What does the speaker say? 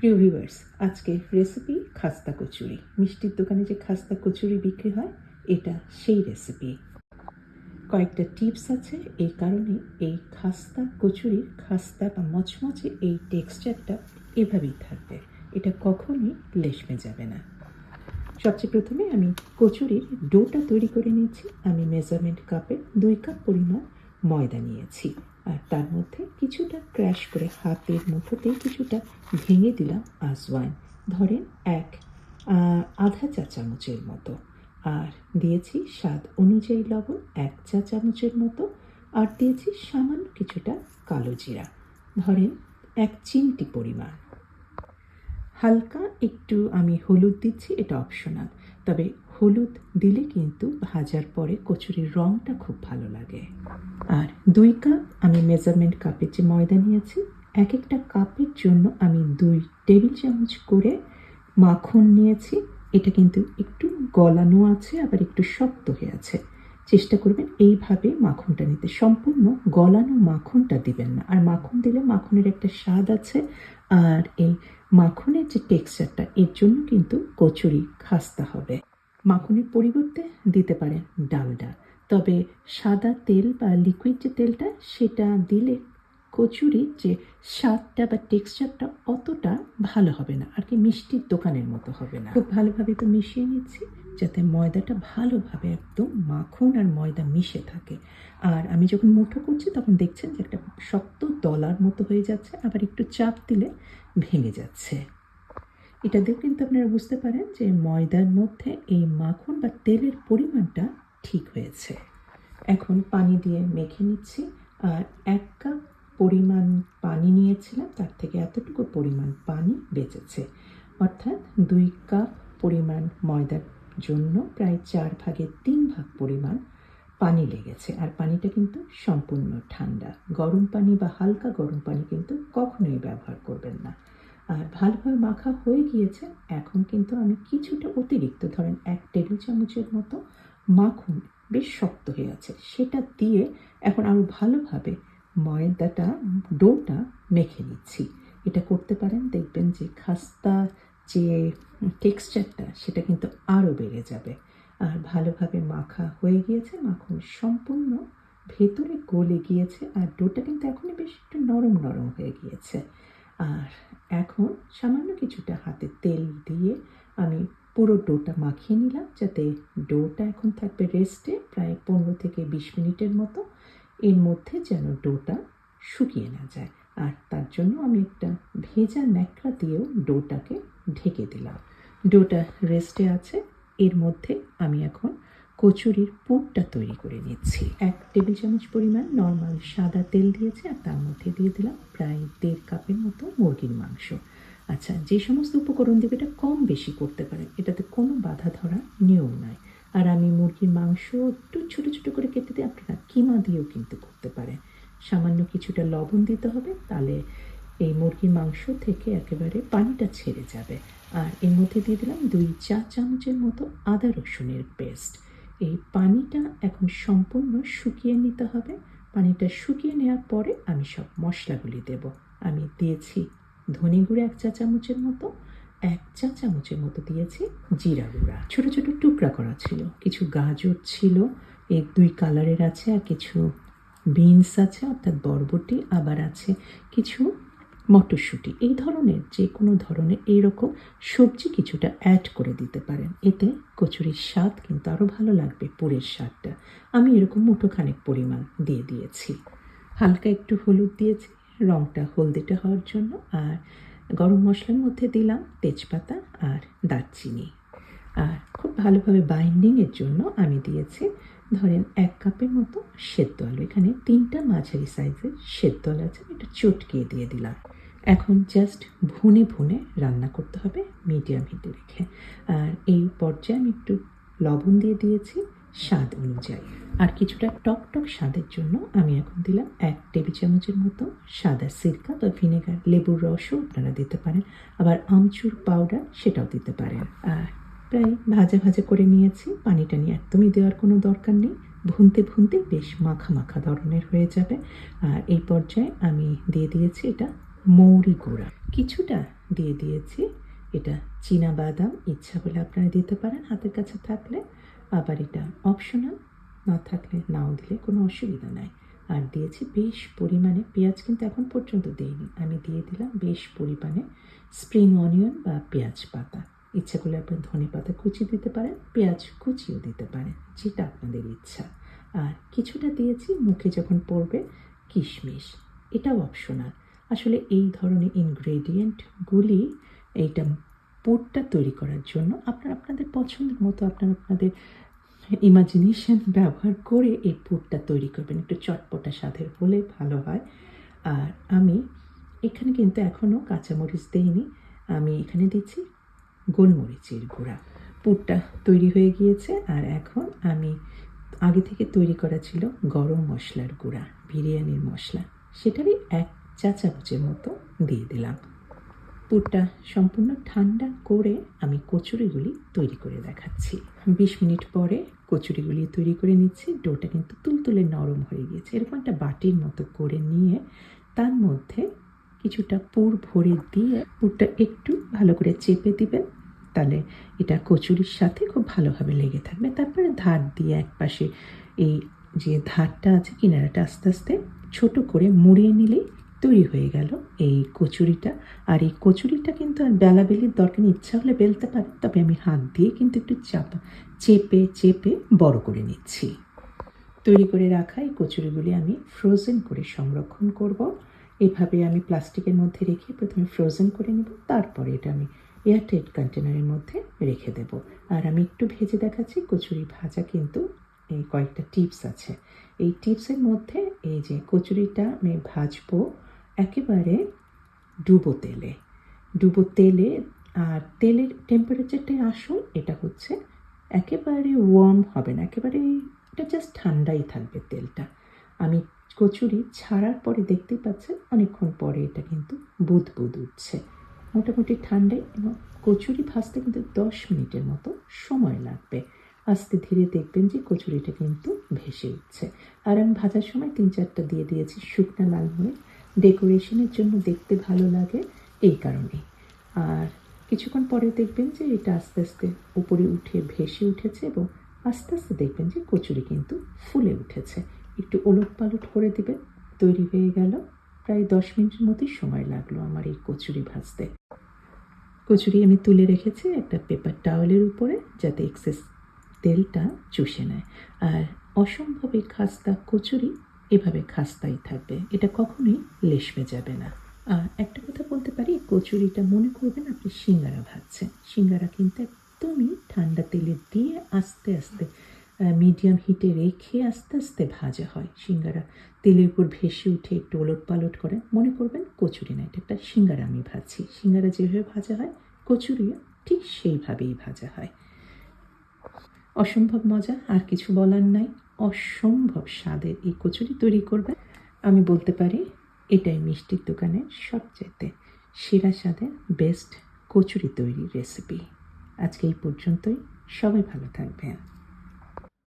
প্রিয় ভিউয়ার্স আজকে রেসিপি খাস্তা কচুরি। মিষ্টির দোকানে যে খাস্তা কচুরি বিক্রি হয়, এটা সেই রেসিপি কয়েকটা টিপস আছে এই কারণে এই খাস্তা কচুরির খাস্তা বা মচমচে এই টেক্সচারটা এভাবেই থাকবে। এটা কখনোই লেশমে যাবে না। সবচেয়ে প্রথমে আমি কচুরির ডোটা তৈরি করে নিয়েছি। আমি মেজারমেন্ট কাপে দুই কাপ পরিমাণ ময়দা নিয়েছি। আর তার মধ্যে কিছুটা ক্র্যাশ করে হাতের মুঠোতেই কিছুটা ভেঙে দিলাম আজওয়াইন। ধরেন এক আধা চা চামচের মতো। আর দিয়েছি স্বাদ অনুযায়ী লবণ এক চা চামচের মতো। আর দিয়েছি সামান্য কিছুটা কালো জিরা। ধরেন এক চিমটি পরিমাণ। হালকা একটু আমি হলুদ দিচ্ছি, এটা অপশনাল তবে হলুদ দিলে কিন্তু ভাজার পরে কচুরির রঙটা খুব ভালো লাগে। আর দুই কাপ আমি মেজারমেন্ট কাপের যে ময়দা নিয়েছি এক একটা কাপের জন্য আমি দুই টেবিল চামচ করে মাখন নিয়েছি। এটা কিন্তু একটু গলানো আছে, আবার একটু শক্ত হয়ে আছে। চেষ্টা করবেন এইভাবে মাখনটা নিতে। সম্পূর্ণ গলানো মাখনটা দিবেন না। আর মাখন দিলে মাখনের একটা স্বাদ আছে। আর এই মাখনের যে টেক্সচারটা এর জন্য কিন্তু কচুরি খাস্তা হবে। মাখনের পরিবর্তে দিতে পারেন ডালডা। তবে সাদা তেল বা লিকুইড যে তেলটা, সেটা দিলে কচুরির যে স্বাদটা বা টেক্সচারটা অতটা ভালো হবে না, আর কি মিষ্টির দোকানের মতো হবে না। খুব ভালোভাবে তো মিশিয়ে নিচ্ছি, যাতে ময়দাটা ভালোভাবে একদম মাখন আর ময়দা মিশে থাকে। আর আমি যখন মুঠো করছি, তখন দেখছেন যে একটা শক্ত দলার মতো হয়ে যাচ্ছে, আবার একটু চাপ দিলে ভেঙে যাচ্ছে। এটা দিয়ে কিন্তু আপনারা বুঝতে পারেন যে ময়দার মধ্যে এই মাখন বা তেলের পরিমাণটা ঠিক হয়েছে। এখন পানি দিয়ে মেখে নিচ্ছি আর এক কাপ পরিমাণ পানি নিয়েছিলাম, তার থেকে এতটুকু পরিমাণ পানি বেঁচেছে। অর্থাৎ দুই কাপ পরিমাণ ময়দার জন্য প্রায় চার ভাগের তিন ভাগ পরিমাণ পানি লেগেছে আর পানিটা কিন্তু সম্পূর্ণ ঠান্ডা। গরম পানি বা হালকা গরম পানি কিন্তু কখনোই ব্যবহার করবেন না। আর ভালোভাবে মাখা হয়ে গিয়েছে। এখন কিন্তু আমি কিছুটা অতিরিক্ত, ধরেন এক টেবিল চামচের মতো মাখন বেশ শক্ত হয়ে আছে। সেটা দিয়ে এখন আরও ভালোভাবে ময়দাটা, ডোটা মেখে নিচ্ছি। এটা করতে পারেন, দেখবেন যে খাস্তা যে টেক্সচারটা, সেটা কিন্তু আরও বেড়ে যাবে। আর ভালোভাবে মাখা হয়ে গিয়েছে, মাখন সম্পূর্ণ ভেতরে গলে গিয়েছে, আর ডোটা কিন্তু এখনই বেশ একটু নরম নরম হয়ে গিয়েছে। আর এখন সামান্য কিছুটা হাতে তেল দিয়ে আমি পুরো ডোটা মাখিয়ে নিলাম, যাতে ডোটা এখন থাকবে রেস্টে প্রায় পনেরো থেকে বিশ মিনিটের মতো। এর মধ্যে যেন ডোটা শুকিয়ে না যায়। আর তার জন্য আমি একটা ভেজা ন্যাকড়া দিয়েও ডোটাকে ঢেকে দিলাম। ডোটা রেস্টে আছে। এর মধ্যে আমি এখন কচুরির পুরটা তৈরি করে নিচ্ছি। এক টেবিল চামচ পরিমাণ নর্মাল সাদা তেল দিয়েছি আর তার মধ্যে দিয়ে দিলাম প্রায় দেড় কাপের মতো মুরগির মাংস। আচ্ছা যে সমস্ত উপকরণ দেবে এটা কম বেশি করতে পারেন এটাতে কোনো বাধা ধরা নিয়ম নয় আর আমি মুরগির মাংস একটু ছোটো ছোটো করে কেটে দিয়ে আপনারা কিমা দিয়েও কিন্তু করতে পারেন সামান্য কিছুটা লবণ দিতে হবে, তাহলে এই মুরগির মাংস থেকে একেবারে পানিটা ছেড়ে যাবে। আর এর মধ্যে দিয়ে দিলাম দুই চা চামচের মতো আদা রসুনের পেস্ট এই পানিটা এখন সম্পূর্ণ শুকিয়ে নিতে হবে। পানিটা শুকিয়ে নেওয়ার পরে আমি সব মশলাগুলি দেব। আমি দিয়েছি ধনে গুঁড়ো এক চা চামচের মতো, এক চা চামচের মতো দিয়েছি জিরা গুঁড়া। ছোট ছোট টুকরা করা ছিল। কিছু গাজর ছিল, এর দুই কালারের আছে আর কিছু বিনস আছে, অর্থাৎ বরবটি আবার আছে। কিছু মটরশুঁটি, এই ধরনের যে কোনো ধরনের এইরকম সবজি কিছুটা অ্যাড করে দিতে পারেন। এতে কচুরির স্বাদ কিন্তু আরও ভালো লাগবে, পুরের স্বাদটা। আমি এরকম মুঠোখানেক পরিমাণ দিয়ে দিয়েছি। হালকা একটু হলুদ দিয়েছি রঙটা হলদেটে হওয়ার জন্য, আর গরম মশলার মধ্যে দিলাম তেজপাতা আর দারচিনি। আর খুব ভালোভাবে বাইন্ডিংয়ের জন্য আমি দিয়েছি ধরেন এক কাপের মতো সেদ্ধ আলু। এখানে তিনটা মাঝারি সাইজের সেদ্ধ আলু আছে এটা চটকিয়ে দিয়ে দিলাম। এখন জাস্ট ভুনে ভুনে রান্না করতে হবে মিডিয়াম হিটে রেখে। আর এই পর্যায়ে আমি একটু লবণ দিয়ে দিয়েছি স্বাদ অনুযায়ী। আর কিছুটা টক টক স্বাদের জন্য আমি এখন দিলাম এক টেবিল চামচের মতো সাদা সিরকা বা ভিনেগার, লেবুর রসও আপনারা দিতে পারেন। আবার আমচুর পাউডার সেটাও দিতে পারেন। আর প্রায় ভাজা ভাজা করে নিয়েছি পানি টানি একদমই দেওয়ার কোনো দরকার নেই। ভুনতে ভুনতে বেশ মাখা মাখা ধরনের হয়ে যাবে। আর এই পর্যায়ে আমি দিয়ে দিয়েছি এটা মৌরি গুঁড়া। কিছুটা দিয়ে দিয়েছি। এটা চীনা বাদাম, ইচ্ছা হলে আপনারা দিতে পারেন, হাতের কাছে থাকলে। আবার এটা অপশনাল না থাকলে নাও দিলে কোনো অসুবিধা নাই। আর দিয়েছি বেশ পরিমাণে, পেঁয়াজ কিন্তু এখন পর্যন্ত দেইনি। আমি দিয়ে দিলাম বেশ পরিমাণে স্প্রিং অনিয়ন বা পেঁয়াজ পাতা। ইচ্ছা করলে আপনি ধনে পাতা কুচি দিতে পারেন, পেঁয়াজ কুচিও দিতে পারেন, যেটা আপনাদের ইচ্ছা। আর কিছুটা দিয়েছি মুখে যখন পড়বে কিশমিশ। এটাও অপশনাল আসলে এই ধরনের ইনগ্রেডিয়েন্টগুলি এইটা পুরটা তৈরি করার জন্য আপনারা আপনাদের পছন্দের মতো আপনারা আপনাদের ইমাজিনেশন ব্যবহার করে এই পুরটা তৈরি করবেন। একটু চটপটা স্বাদের হলে ভালো হয়। আর আমি এখানে কিন্তু এখনও কাঁচামরিচ দিইনি। আমি এখানে দিচ্ছি গোলমরিচের গুঁড়া। পুরটা তৈরি হয়ে গিয়েছে আর এখন আমি আগে থেকে তৈরি করা ছিল গরম মশলার গুঁড়া, বিরিয়ানির মশলা। সেটারই এক চা মতো দিয়ে দিলাম। পুরটা সম্পূর্ণ ঠান্ডা করে আমি কচুরিগুলি তৈরি করে দেখাচ্ছি। বিশ মিনিট পরে কচুরিগুলি তৈরি করে নিচ্ছি। ডোটা কিন্তু তুলতুলে নরম হয়ে গিয়েছে। এরকম একটা বাটির মতো করে নিয়ে তার মধ্যে কিছুটা পুর ভরে দিয়ে পুরটা একটু ভালো করে চেপে দিবেন। তাহলে এটা কচুরির সাথে খুব ভালোভাবে লেগে থাকবে। তারপরে ধার দিয়ে এক পাশে এই যে ধারটা আছে কিনারাটা আস্তে আস্তে ছোট করে মুড়িয়ে নিলেই তৈরি হয়ে গেল এই কচুরিটা। আর এই কচুরিটা কিন্তু আর বেলা বেলির দরকার ইচ্ছা হলে বেলতে পারে, তবে আমি হাত দিয়ে কিন্তু একটু চাপা, চেপে চেপে বড় করে নিচ্ছি। তৈরি করে রাখা এই কচুরিগুলি আমি ফ্রোজেন করে সংরক্ষণ করব। এভাবে আমি প্লাস্টিকের মধ্যে রেখে প্রথমে ফ্রোজেন করে নেব, তারপরে এটা আমি এয়ারটাইট কন্টেনারের মধ্যে রেখে দেব। আর আমি একটু ভেজে দেখাচ্ছি, কচুরি ভাজা কিন্তু এই কয়েকটা টিপস আছে। এই টিপসের মধ্যে এই যে কচুরিটা আমি ভাজবো একেবারে ডুবো তেলে। ডুবো তেলে আর তেলের টেম্পারেচারটাই আসল এটা হচ্ছে একেবারে ওয়ার্ম হবে না, একেবারে এটা জাস্ট ঠান্ডাই থাকবে তেলটা। আমি কচুরি ছাড়ার পরে দেখতেই পাচ্ছেন, অনেকক্ষণ পরে এটা কিন্তু বুদ বুদ উঠছে। মোটামুটি ঠান্ডায় এবং কচুরি ভাজতে কিন্তু দশ মিনিটের মতো সময় লাগবে। আস্তে ধীরে দেখবেন যে কচুরিটা কিন্তু ভেসে উঠছে। আর আমি ভাজার সময় তিন চারটা দিয়ে দিয়েছি শুকনো লাল মরিচ ডেকোরেশনের জন্য দেখতে ভালো লাগে এই কারণে আর কিছুক্ষণ পরে দেখবেন যে এটা আস্তে আস্তে উপরে উঠে ভেসে উঠেছে এবং আস্তে আস্তে দেখবেন যে কচুরি কিন্তু ফুলে উঠেছে। একটু ওলট পালট করে দিবেন, তৈরি হয়ে গেল। প্রায় দশ মিনিটের মতোই সময় লাগল আমার এই কচুরি ভাজতে। কচুরি আমি তুলে রেখেছি একটা পেপার টাওয়েলের উপরে যাতে এক্সেস তেলটা চুষে নেয়। আর অসম্ভব খাস্তা কচুরি এভাবে খাস্তাই থাকবে। এটা কখনোই লেশমে যাবে না। আর একটা কথা বলতে পারি, কচুরিটা মনে করবেন আপনি সিঙ্গারা ভাজছেন। সিঙ্গারা কিন্তু একদমই ঠান্ডা তেলে দিয়ে আস্তে আস্তে মিডিয়াম হিটে রেখে আস্তে আস্তে ভাজা হয়। সিঙ্গারা তেলের উপর ভেসে উঠে একটু ওলট পালট করে মনে করবেন কচুরি না, এটা একটা সিঙ্গারা আমি ভাজছি। সিঙ্গারা যেভাবে ভাজা হয় কচুরিও ঠিক সেইভাবেই ভাজা হয়। অসম্ভব মজা, আর কিছু বলার নাই। অসম্ভব স্বাদের এই কচুরি তৈরি করবে আমি বলতে পারি, এটাই মিষ্টির দোকানের সবচাইতে সেরা স্বাদের বেস্ট কচুরি তৈরির রেসিপি আজকে এই পর্যন্তই। সবাই ভালো থাকবেন।